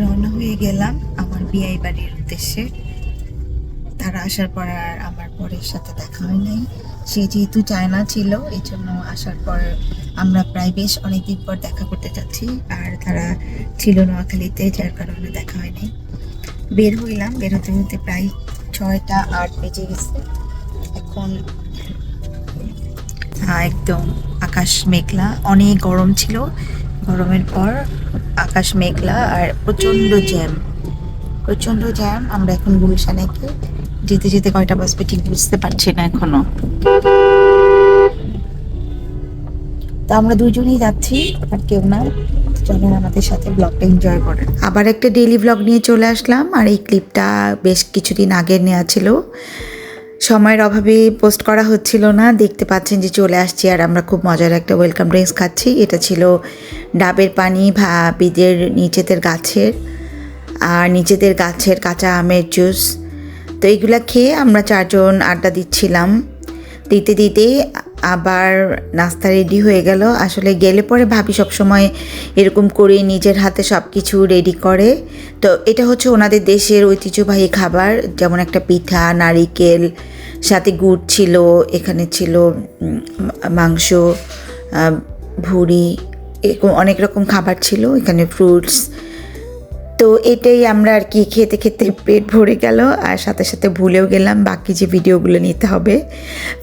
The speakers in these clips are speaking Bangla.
রওনা হয়ে গেলাম আমার বিয়াই বাড়ির উদ্দেশ্যে। তারা আসার পর আর আমার পরের সাথে দেখা হয় নাই। সে যেহেতু চায়না ছিল এই জন্য আসার পর আমরা প্রায় বেশ অনেকদিন পর দেখা করতে যাচ্ছি আর তারা ছিল নোয়াখালীতে, যার কারণে দেখা হয়নি। বের হইলাম, বের হতে হতে প্রায় ছয়টা আট বেজে গেছে। এখন একদম আকাশ মেঘলা, অনেক গরম ছিল। গরমের পর আকাশ মেঘলা আর প্রচণ্ড জ্যাম। প্রচণ্ড জ্যাম, আমরা এখন গুলশানে কি যেতে যেতে কয়টা বাজবে ঠিক বুঝতে পারছি না এখনও। তো আমরা দুজনেই যাচ্ছি, আর কেউ না। চলেন আমাদের সাথে ব্লগটা এনজয় করেন। আবার একটা ডেইলি ব্লগ নিয়ে চলে আসলাম, আর এই ক্লিপটা বেশ কিছুদিন আগের নেওয়া ছিল। সময়ের অভাবে পোস্ট করা হচ্ছিল না। দেখতে পাচ্ছেন যে চলে আসছি আর আমরা খুব মজার একটা ওয়েলকাম ড্রিঙ্কস খাচ্ছি। এটা ছিল ডাবের পানি ভা বিদের নিচেদের গাছের আর নিচেদের গাছের কাঁচা আমের জুস। তো এইগুলা খেয়ে আমরা চারজন আড্ডা দিচ্ছিলাম। দিতে দিতে আবার নাস্তা রেডি হয়ে গেল। আসলে গেলে পরে ভাবি সবসময় এরকম করে নিজের হাতে সব কিছু রেডি করে। তো এটা হচ্ছে ওনাদের দেশের ঐতিহ্যবাহী খাবার। যেমন একটা পিঠা, নারিকেল, সাথে গুড় ছিল, এখানে ছিল মাংস ভুড়ি, এরকম অনেক রকম খাবার ছিল। এখানে ফ্রুটস তো এটাই আমরা আর কি খেতে খেতে পেট ভরে গেল আর সাথে সাথে ভুলেও গেলাম বাকি যে ভিডিওগুলো নিতে হবে।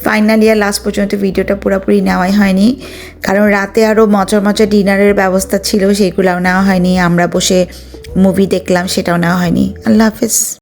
ফাইনালি আর লাস্ট পর্যন্ত ভিডিওটা পুরোপুরি নেওয়াই হয়নি। কারণ রাতে আরও মজার মজার ডিনারের ব্যবস্থা ছিল, সেগুলোও নেওয়া হয়নি। আমরা বসে মুভি দেখলাম, সেটাও নেওয়া হয়নি। আল্লাহ হাফেজ।